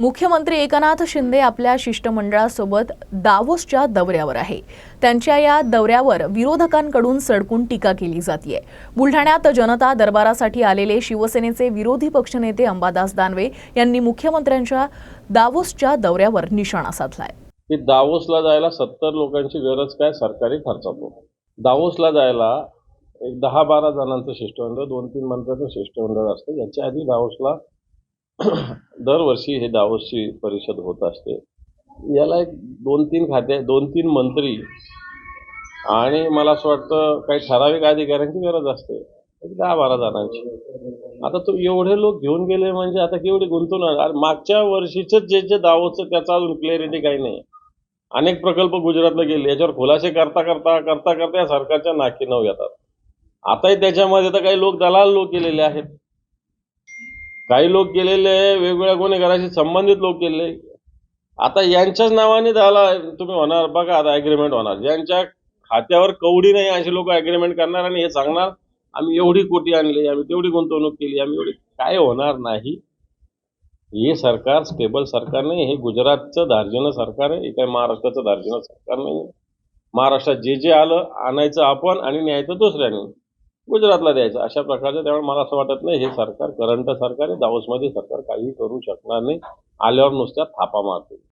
मुख्यमंत्री एकनाथ शिंदे आपल्या शिष्टमंडळासोबत दावोसच्या दौऱ्यावर आहे. त्यांच्या या दौऱ्यावर विरोधकांकडून सडकून टीका केली जातीये. बुलढाण्यात जनता दरबारासाठी आलेले शिवसेनेचे विरोधी पक्षनेते अंबादास दानवे यांनी मुख्यमंत्र्यांच्या दावोसच्या दौऱ्यावर निशाणा साधलाय. की दावोसला जायला सत्तर लोकांची गरज काय सरकारी खर्चातून? दावोसला जायला एक दहा बारा जणांचं शिष्टमंडळ दोन तीन मंत्र्यांचं शिष्टमंडळ असतं. याच्या आधी दावोसला दरवर्षी हे दावोसची परिषद होत असते. याला एक दोन तीन खाते दोन तीन मंत्री आणि मला असं वाटतं काही ठराविक अधिकाऱ्यांची गरज असते. दहा बारा जणांची. आता तो एवढे लोक घेऊन गेले म्हणजे आता केवढी गुंतवणूक मागच्या वर्षीच जे जे दावोचं त्याचा अजून क्लिअरिटी काही नाही. अनेक प्रकल्प गुजरातला गेले याच्यावर खुलासे करता करता करता करता या सरकारच्या नाकी नऊ येतात. आताही त्याच्यामध्ये तर काही लोक दलाल लोक गेलेले आहेत. काही लोक गेलेले वेगवेगळ्या गुन्हेगाराशी संबंधित लोक गेले. आता यांच्याच नावाने झाला तुम्ही होणार बघा आता ॲग्रीमेंट होणार. ज्यांच्या खात्यावर कवडी नाही असे लोक ॲग्रीमेंट करणार आणि हे सांगणार आम्ही एवढी कोटी आणली आम्ही तेवढी गुंतवणूक केली आम्ही एवढी काय होणार नाही. हे सरकार स्टेबल सरकार नाही हे गुजरातचं धार्जिनं सरकार आहे हे काय महाराष्ट्राचं धार्जिनं सरकार नाही महाराष्ट्रात जे जे आलं आणायचं आपण आणि न्यायचं दुसऱ्याने. गुजरातला द्यायचं. अशा प्रकारचं त्यामुळे मला असं वाटत नाही हे सरकार करंट सरकार आहे. दावोसमध्ये सरकार काही करू शकणार नाही. आल्यावर नुसत्या थापा मारतील.